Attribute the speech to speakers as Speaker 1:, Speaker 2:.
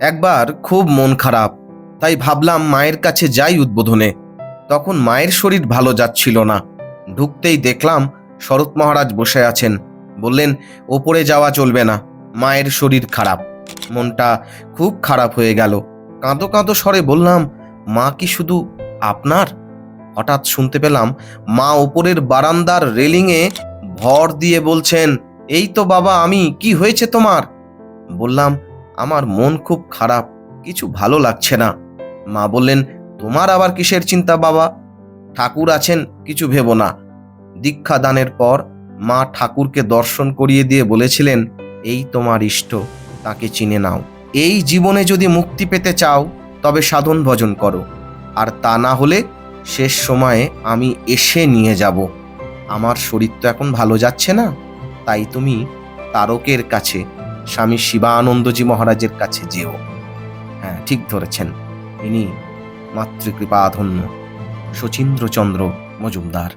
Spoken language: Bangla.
Speaker 1: একবার খুব মন খারাপ, তাই ভাবলাম মায়ের কাছে যাই উদ্বোধনে। তখন মায়ের শরীর ভালো যাচ্ছিল না। ঢুকতেই দেখলাম শরৎ মহারাজ বসে আছেন। বললেন, ওপরে যাওয়া চলবে না, মায়ের শরীর খারাপ। মনটা খুব খারাপ হয়ে গেল। কাঁদো কাঁদো স্বরে বললাম, মা কি শুধু আপনার? হঠাৎ শুনতে পেলাম মা ওপরের বারান্দার রেলিংয়ে ভর দিয়ে বলছেন, এই তো বাবা, আমি, কি হয়েছে তোমার? বললাম আমার মন খুব খারাপ, কিছু ভালো লাগছে না। মা বললেন, তোমার আবার কিসের চিন্তা বাবা? ঠাকুর আছেন, কিছু ভেবো না। দীক্ষা দানের পর মা ঠাকুরকে দর্শন করিয়ে দিয়ে বলেছিলেন, এই তোমার ইষ্ট, তাকে চিনে নাও। এই জীবনে যদি মুক্তি পেতে চাও, তবে সাধন ভজন করো। আর তা না হলে শেষ সময়ে আমি এসে নিয়ে যাব। আমার শরীর তো এখন ভালো যাচ্ছে না, তাই তুমি তারকের কাছে স্বামী শিবানন্দজি মহারাজের কাছে যেও। হ্যাঁ ঠিক ধরেছেন। ইনি মাতৃকৃপাধন্য শচীন্দ্রচন্দ্র মজুমদার।